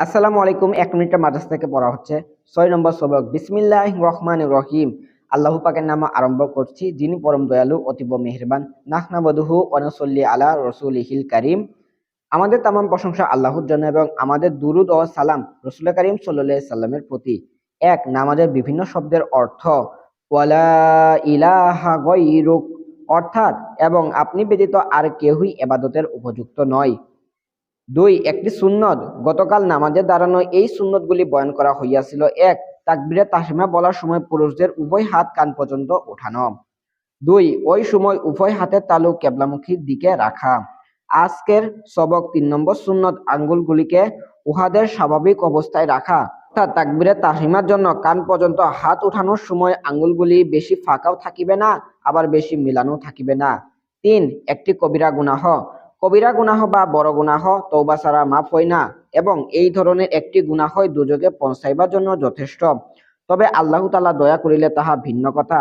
আসসালামু আলাইকুম। এক মিনিটের মাদ্রাস থেকে পড়া হচ্ছে। ছয় নম্বর সবক বিসমিল্লাহ রহমান রহিম। আল্লাহ পাকের নামে আরম্ভ করছি। যিনি পরম দয়ালু, অতীব মেহেরবান। নাহনাবদুহু অনসল্লি আলা রসুল হিল কারিম। আমাদের তামাম প্রশংসা আল্লাহর জন্য এবং আমাদের দুরুদ ও সালাম রসুল করিম সাল্লাহ সাল্লামের প্রতি। এক, নামাজের বিভিন্ন শব্দের অর্থ ওয়ালা ইলাহা অর্থাৎ, এবং আপনি ব্যতীত আর কেউই এবাদতের উপযুক্ত নয়। দুই, একটি সুন্নত। গতকাল নামাজে দাঁড়ানো এই সুন্নতগুলি বয়ন করা হইয়াছিল। এক, তাকবিরে তাসিমা বলার সময় পুরুষদের উভয় হাত কান পর্যন্ত ওঠানো। দুই, ওই সময় উভয় হাতের তালু কেবলামুখীর দিকে রাখা। আজকের সবক তিন নম্বর সুন্নত আঙ্গুলগুলিকে উহাদের স্বাভাবিক অবস্থায় রাখা। অর্থাৎ তাকবিরে তাহিমার জন্য কান পর্যন্ত হাত উঠানোর সময় আঙ্গুলগুলি বেশি ফাঁকাও থাকিবে না, আবার বেশি মিলানো থাকিবে না। তিন, একটি কবিরা গুনাহ। কবিরা গুনাহ বা বড় গুনাহ তৌবা ছাড়া মাফ হয় না এবং এই ধরনের একটি গুনাহ দুযোগে পৌঁছাইবার জন্য যথেষ্ট। তবে আল্লাহ তাআলা দয়া করিলে তাহা ভিন্ন কথা।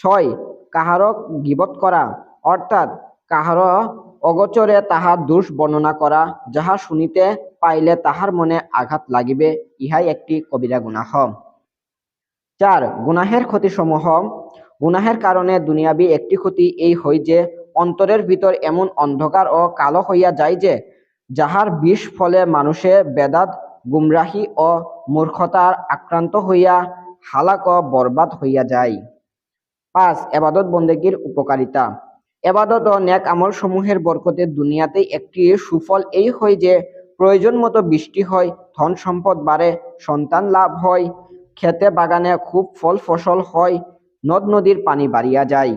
ছয়, কাহারও গিবত করা, অর্থাৎ কাহার অগোচরে তাহার দোষ বর্ণনা করা, যাহা শুনিতে পাইলে তাহার মনে আঘাত লাগিবে, ইহাই একটি কবিরা গুনাহ। চার, গুনাহের ক্ষতিসমূহ। গুনাহের কারণে দুনিয়াবি একটি ক্ষতি এই হয় যে অন্তরের ভিতর এমন অন্ধকার ও কালো হইয়া যায় যে, যাহার বিষ ফলে মানুষে বেদাত, গুমরাহি ও মূর্খতার আক্রান্ত হইয়া হালাক ও বরবাদ হইয়া যায়। পাঁচ, এবাদত বন্দেগীর উপকারিতা। এবাদত ও ন্যাক আমল সমূহের বরকতে দুনিয়াতে একটি সুফল এই হয় যে, প্রয়োজন মতো বৃষ্টি হয়, ধন সম্পদ বাড়ে, সন্তান লাভ হয়, খেতে বাগানে খুব ফল ফসল হয়, নদ নদীর পানি বাড়িয়া যায়।